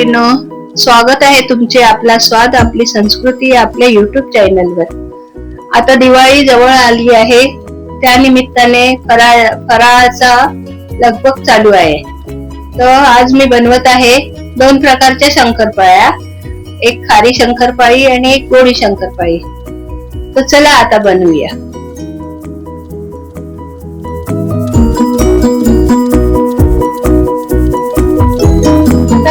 मैत्रिणींनो स्वागत आहे तुमचे आपला स्वाद आपली संस्कृती आपल्या युट्यूब चॅनलवर आता दिवाळी जवळ आली आहे. त्या निमित्ताने फराळ फराळाचा लगबग चालू आहे. तर आज मी बनवत आहे दोन प्रकारच्या शंकरपाळ्या. एक खारी शंकरपाळी आणि एक गोडी शंकरपाळी. तर चला आता बनवूया.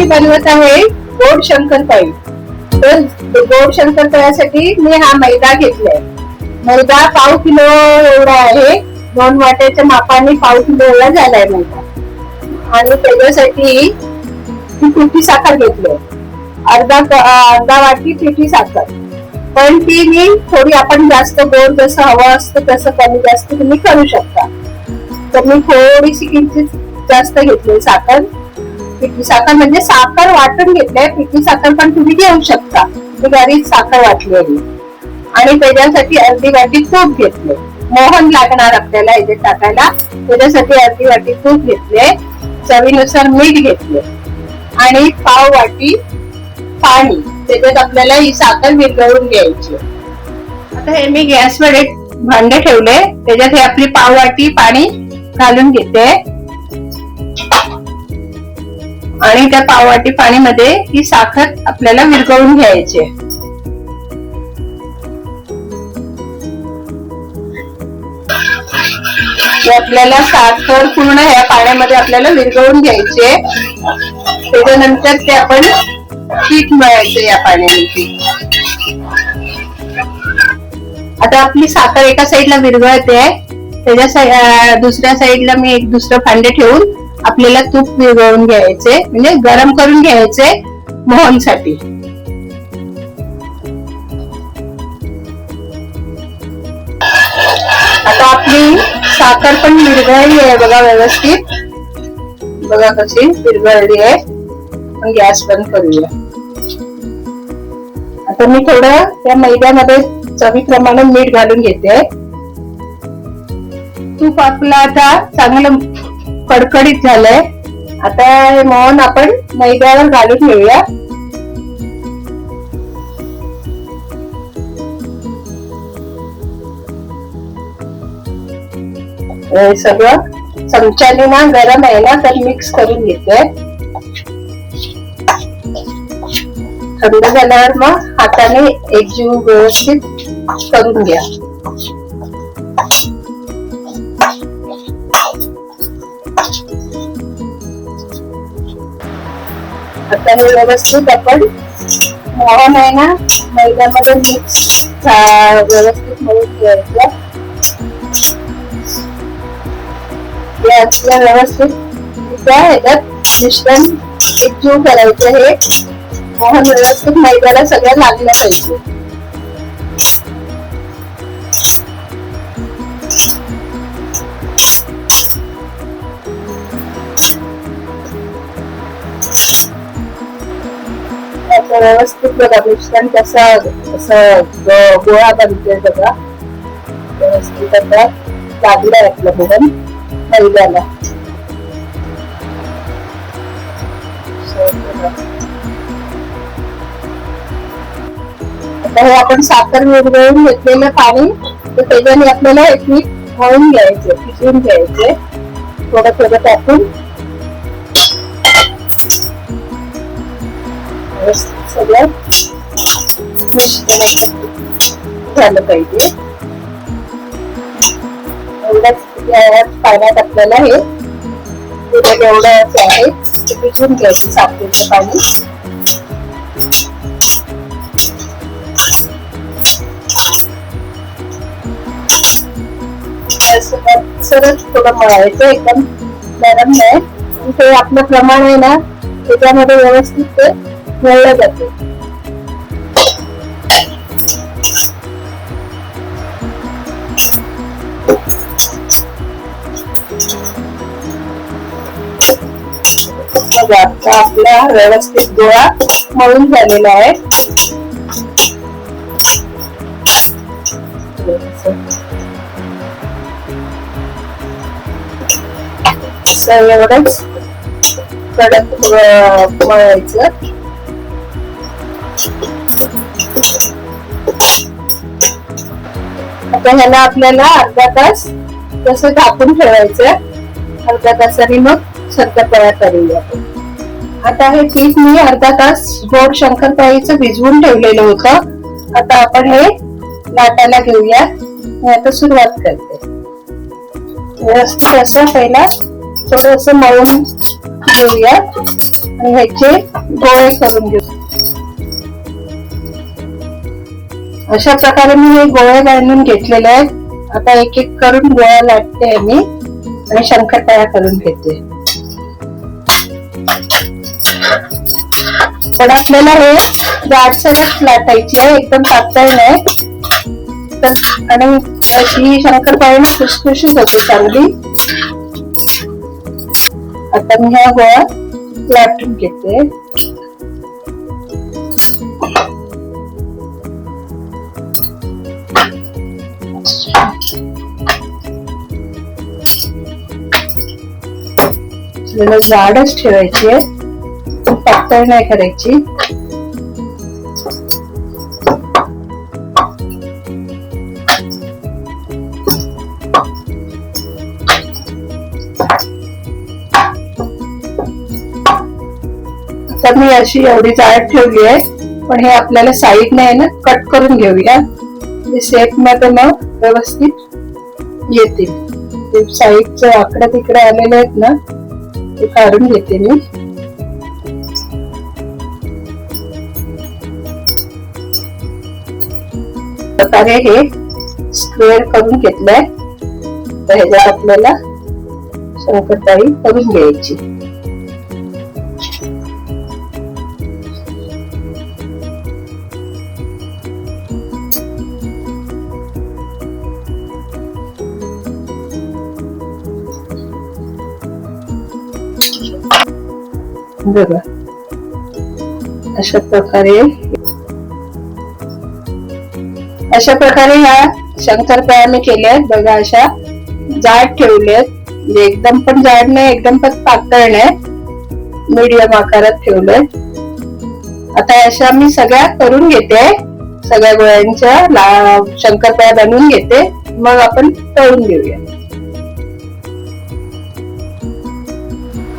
मी बनवत आहे गोड शंकरपाळी तर गोड शंकरपाळ्यासाठी मी हा मैदा घेतलाय. मैदा पाव किलो एवढा आहे. दोन वाट्याच्या मापाने पाव किलो एवढा झालाय मैदा. आणि त्याच्यासाठी पिठी साखर घेतली. अर्धा अर्धा वाटी पिठी साखर. पण ती मी थोडी आपण जास्त गोड जसं हवं असतं तसं कमी जास्त तुम्ही करू शकता. तर मी थोडीशी किंचित जास्त घेतली साखर. पिठी साखर म्हणजे साखर वाटून घेतलंय पिठी साखर पण तुम्ही घेऊ शकता. मी घरीच साखर वाटलेली. आणि त्याच्यासाठी अर्धी वाटी तूप घेतले मोहन लागणार आपल्याला इथे टाकायला. त्याच्यासाठी अर्धी वाटी तूप घेतले चवीनुसार मीठ घेतले आणि पाव वाटी पाणी. त्याच्यात आपल्याला ही साखर विरघळून घ्यायची. आता हे मी गॅसवर एक भांडे ठेवले त्याच्यात हे आपली पाव वाटी पाणी घालून घेते. आणि त्या पाववाटी पाणीमध्ये ही साखर आपल्याला विरघळून घ्यायची. आपल्याला साखर पूर्ण ह्या पाण्यामध्ये आपल्याला विरघळून घ्यायचे त्याच्यानंतर ते आपण पीठ मळायचं या पाण्यामध्ये. आता आपली साखर एका साईडला विरघळते त्याच्या दुसऱ्या साईडला मी एक दुसरं भांडे ठेवून आपल्याला तूप विरघळून घ्यायचे म्हणजे गरम करून घ्यायचे मोहनसाठी. आता आपली साखर पण विरघळली आहे बघा व्यवस्थित. बघा कशी विरघळली आहे. गॅस बंद करूया. आता मी थोडं त्या मैद्यामध्ये चवीप्रमाणे मीठ घालून घेते. तूप आपलं आता चांगलं कडकडीत झालंय. आता हे मोहन आपण मैद्यावर घालून घेऊया. हे सगळं चमच्याने ना गरम आहे ना तर मिक्स करून घेते थंड झाल्यावर मग हाताने एकजीव व्यवस्थित करून घ्या. आता हे व्यवस्थित आपण मोहन आहे ना मैद्यामध्ये मिक्स व्यवस्थित मळून घ्यायचं आपल्या व्यवस्थित त्या ह्याच्यात मिश्रण एकजीव करायचं हे मोहन व्यवस्थित मैद्याला सगळं लागलं पाहिजे. व्यवस्थित बघा मिश्रण कसं असं गोळा बनतोय बघा. व्यवस्थित आता लागलं आपलं बघून पहिल्याला आता हे आपण साखर विरघळून घेतलेलं पाणी तर त्याच्याने आपल्याला एक पीठ मळून घ्यायचे पिसून घ्यायचे. थोडं थोडं टाकून. व्यवस्थित. सगळं मिश्रण झालं पाहिजे. एवढंच या पाण्यात आपल्याला हे पुढे एवढं आहे ते पिसून घ्यायचं साखरेचं पाणी. असं थोडं मळायचं एकदम नरम नाही. ते आपलं प्रमाण आहे ना त्याच्यामध्ये व्यवस्थित ते वळलं जाते बघा आता आपला व्यवस्थित गोळा मळून झालेला आहे. एवढंच कडक मळायचं. आता ह्याला आपल्याला अर्धा तास तसं झाकून ठेवायचं अर्धा तासाने मग शंकरपाळ्या करूया. आता हे पीठ मी अर्धा तास गोड शंकरपाळीचं भिजवून ठेवलेलं होतं. आता आपण हे लाटायला घेऊया. मी आता सुरुवात करते. व्यवस्थित असं पहिला थोडस मळून घेऊया. आणि ह्याचे गोळे करून घेऊ. अशा प्रकारे मी हे गोळ्या बांधून घेतलेले आहेत. आता एक एक करून गोळ्या लाटते मी आणि शंकरपाळ्या करून घेते. पण आपल्याला हे जाडसरच लाटायची आहे एकदम पातळ नाही तर- आणि अशी शंकरपाळी ना खुशखुशीच होते चांगली. आता मी ह्या गोळा लाटून घेते. आपल्याला जाडच ठेवायची आहे. पातळ नाही करायची. तर मी अशी एवढी जाड ठेवली आहे पण हे आपल्याला साईड नाही ना कट करून घेऊया. सेटमध्ये मग व्यवस्थित येतील. ते साईडचे आकडे तिकडे आलेले आहेत ना ते काढून घेते मी. प्रकारे हे स्क्वेअर करून घेतलंय. तर ह्याच्यात आपल्याला शंकरपाळी करून घ्यायची. बघा. अशा प्रकारे. अशा प्रकारे ह्या शंकरपाळ्या मी केल्या आहेत. बघा अशा जाड ठेवल्यात म्हणजे एकदम पण जाड नाही एकदम पण पातळ नाही. मीडियम आकारात ठेवलंय आता अशा मी सगळ्या करून घेते. सगळ्या गोळ्यांच्या ला शंकरपाळ्या बनवून घेते. मग आपण तळून घेऊया.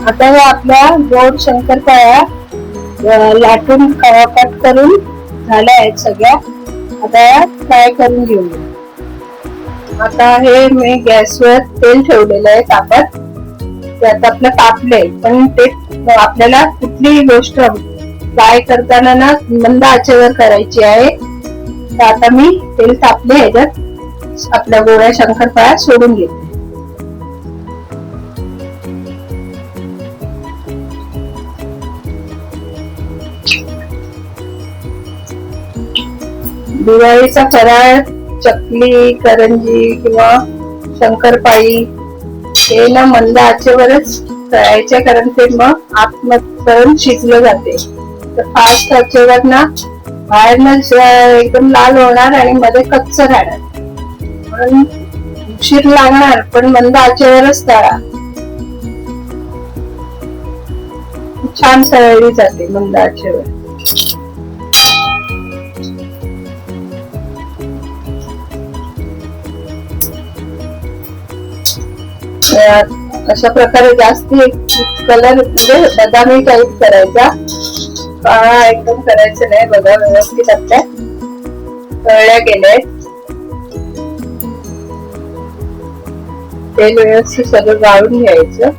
आता हे आपल्या गोड शंकरपाळ्या अं, लाटून कट करून झाल्या आहेत सगळ्या. आता या फ्राय करून घेऊन आता हे मी गॅसवर तेल ठेवलेलं आहे तापत ते आता आपलं तापले पण ते आपल्याला कुठलीही गोष्ट फ्राय करताना ना मंद आचेवर करायची आहे. तर आता मी तेल तापले ह्याच्यात. आपल्या गोळ्या शंकरपाळ्या सोडून घेते. दिवाळीचा फराळ चकली करंजी किंवा शंकरपाळी हे ना मंद आचेवरच करायचे कारण ते मग आत्मकरण शिजलं जाते. तर फास्ट आचेवर ना बाहेरनं एकदम लाल होणार आणि मध्ये कच्च राहणार. म्हणून उशीर लागणार पण मंद आचेवरच तळा. छान तळली जाते मंद आचेवर. अशा प्रकारे जास्ती कलर म्हणजे बदामी टाईप करायचा. काळा एकदम करायचं नाही बघा व्यवस्थित आपल्या तळल्या गेले तेल व्यवस्थित सगळं गाळून घ्यायचं.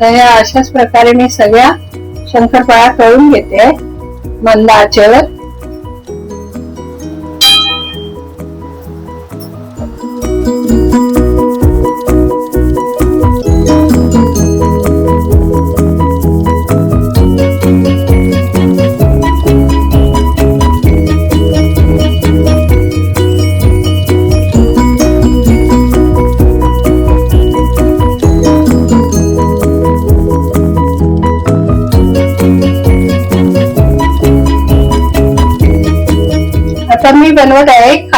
तर ह्या अशाच प्रकारे मी सगळ्या शंकरपाळ्या तळून घेते. मंद आचेवर.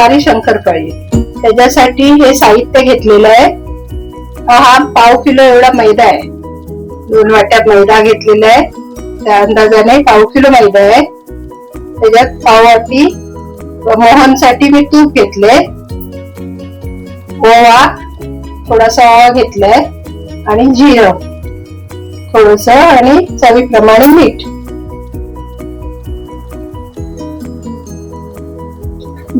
खारी शंकरपाळी त्याच्यासाठी हे साहित्य घेतलेलं आहे. हा पाव किलो एवढा मैदा आहे. दोन वाट्या मैदा घेतलेला आहे. त्या अंदाजाने पाव किलो मैदा आहे. त्याच्यात पाव वाटी मोहनसाठी मी तूप घेतले ओवा थोडासा ओवा घेतलाय. आणि जिरं थोडस आणि चवीप्रमाणे मीठ.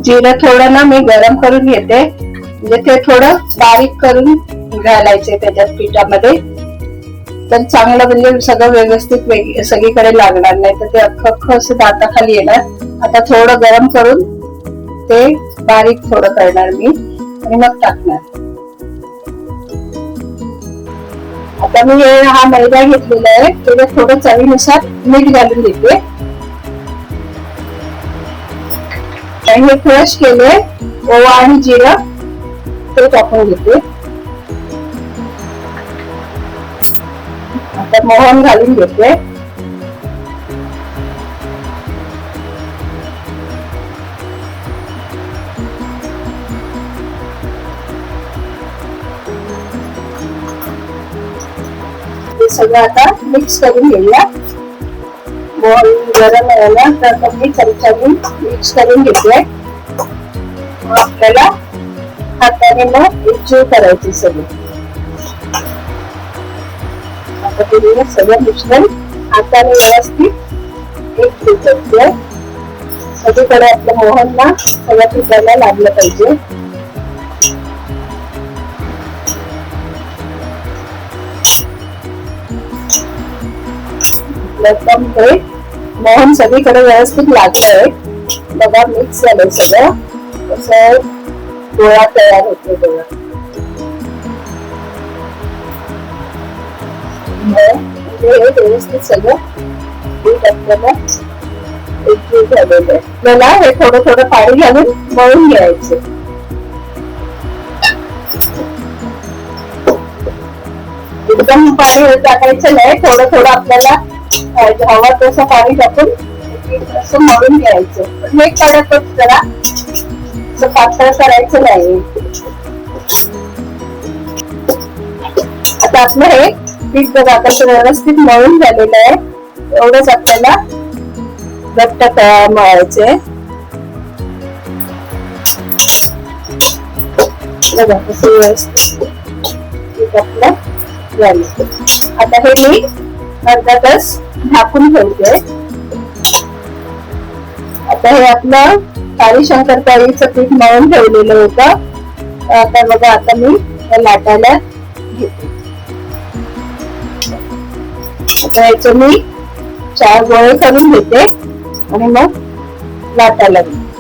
जिरं थोडं ना मी गरम करून घेते. म्हणजे ते थोडं बारीक करून घालायचे त्याच्यात पिठामध्ये. तर चांगलं म्हणजे सगळं व्यवस्थित सगळीकडे लागणार नाही तर ते अख्खं असं दाताखाली येणार. आता थोडं गरम करून ते बारीक थोडं करणार मी आणि मग टाकणार. आता मी हे हा मैदा घेतलेला आहे. त्याच्यात थोडं चवीनुसार मीठ घालून देते आणि हे क्रश केले ओवा आणि जिरा. ते टाकून घेते. आता मोहन घालून घेते. सगळं आता मिक्स करून घेऊया. मोहन गरम आहे ना तर आता मी चमच्याने मिक्स करून घेते आपल्याला हाताने मग एकजीव करायची सगळी आता तुम्ही सगळं मिश्रण हाताने व्यवस्थित एक करते सगळीकडे आपलं मोहन सगळ्या पिठाला लागलं पाहिजे एकदम ते मोहन सगळीकडे व्यवस्थित लागलंय बघा मिक्स झालं सगळं. असं गोळा तयार होतो गोळा हे व्यवस्थित सगळं. पीठ एकजीव झालेलं आहे. हे थोडं थोडं पाणी घालून मळून घ्यायचं. एकदम पाणी टाकायचं नाही थोडं थोडं आपल्याला हवा तसं पाणी टाकून असं मळून घ्यायचं. हे कडकच जरा. असं पातळ करायचं नाही. आता आपलं हे पीठ बघा कसं व्यवस्थित मळून झालेलं आहे. एवढंच आपल्याला घट्ट तयार मळायचे बघा कसं व्यवस्थित आपलं झालं. आता हे मी अर्धा तास झाकून ठेवते आता हे आपलं काळी शंकरपाळीचं पीठ मळून ठेवलेलं होतं. आता बघा आता मी लाटायला घेते. आता याचे मी चार गोळे करून घेते आणि मग लाटायला घेते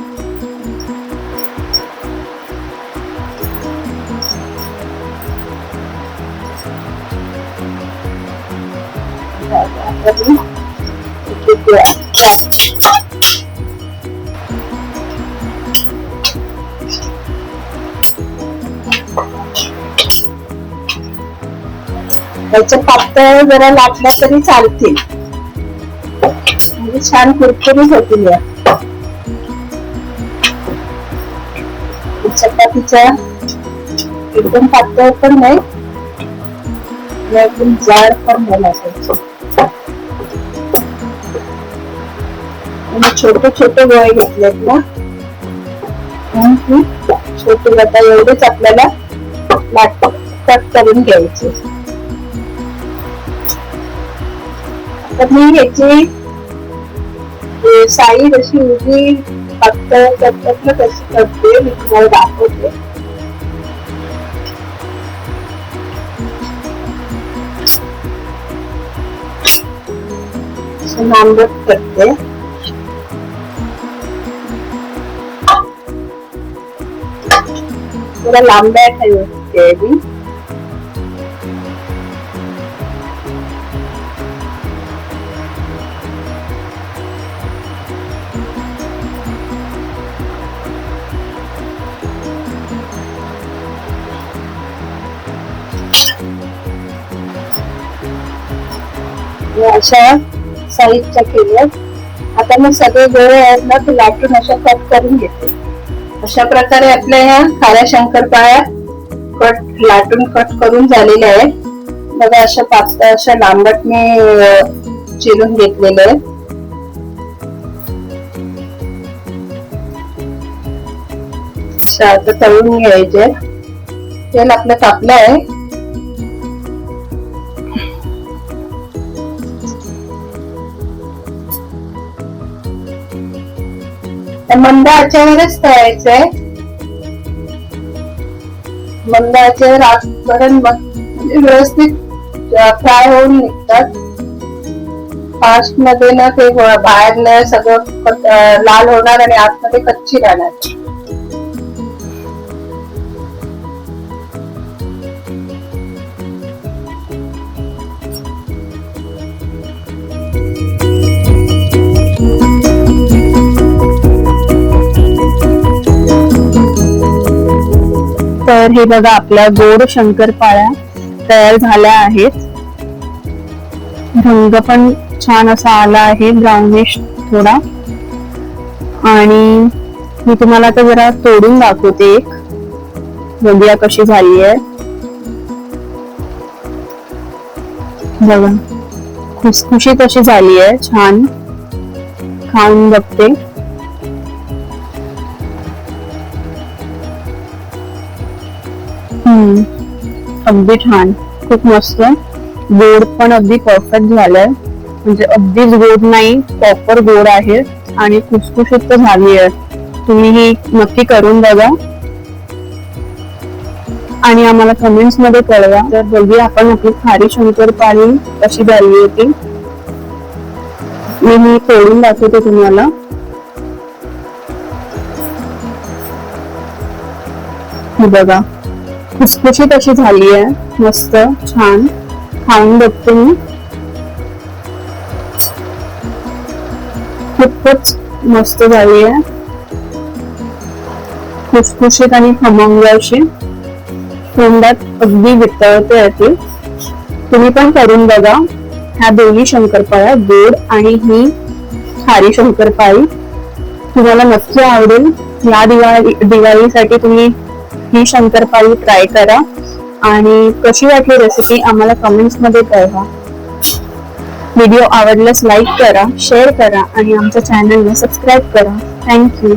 त्याच्या पातळ जरा लाटल्या तरी चालतील. म्हणजे छान कुरकुरीत होतील या. चपातीच्या एकदम पातळ पण नाही एकदम जाड पण नाही छोटे छोटे गोळे घेतलेत ना छोटे गटा एवढेच आपल्याला लाट कट करून घ्यायचे. तर मी ह्याची साई अशी उभी पातळ करतात ना तशी करते मी तुम्हाला दाखवते. लांबट करते. थोडा लांब्या ठेवते मी अशा साईजच्या केल्या. आता मी सगळे गोळे आहेत ना ते लाटून अशा कट करून घेते. अशा प्रकारे आपल्या ह्या खाऱ्या शंकरपाळ्या कट लाटून कट करून झालेल्या आहेत. बघा अशा पाच अशा लांबट मी चिरून घेतलेले आहेत. तळून घ्यायचे तेल आपलं तापलं आहे. तर मंद आचेवरच तळायचंय. मंद आचेवर आजपर्यंत म्हणजे व्यवस्थित फ्राय होऊन निघतात. फास्टमध्ये ना ते बाहेरनं सगळं लाल होणार आणि आतमध्ये कच्ची राहणार. तर हे बघा आपल्या गोड शंकरपाळ्या तयार झाल्या आहेत. रंग पण छान असा आला आहे ब्राउनिश थोडा. आणि मी तुम्हाला आता जरा तोडून दाखवते एक. बघूया कशी झाली आहे. बघा खुसखुशीत अशी झाली आहे छान. खाऊन बघते. अगदी छान. खूप मस्त. गोड पण अगदी परफेक्ट झालंय. म्हणजे अगदीच गोड नाही प्रॉपर गोड आहे आणि खुसखुशीत तर झाली आहे तुम्ही ही नक्की करून बघा. आणि आम्हाला कमेंट्समध्ये कळवा. तर बघूया आपण आपली खारी शंकरपाळी कशी झाली होती. मी ही तोडून दाखवते तुम्हाला. बघा. खुसखुशीत अशी झाली आहे. मस्त छान. खाऊन बघते मी. खूपच मस्त झाली आहे. खुसखुशीत आणि खमंग अशी. तोंडात अगदी वितळते येते तुम्ही पण करून बघा. ह्या दोन्ही शंकरपाळ्या गोड आणि ही खारी शंकरपाळी. तुम्हाला नक्की आवडेल. या दिवाळी दिवाळीसाठी तुम्ही ही शंकरपाळी ट्राय करा. आणि कशी वाटली रेसिपी आम्हाला कमेंट्समध्ये कळवा. व्हिडिओ आवडल्यास लाईक करा शेअर करा आणि आमच्या चॅनलला सबस्क्राईब करा. थँक्यू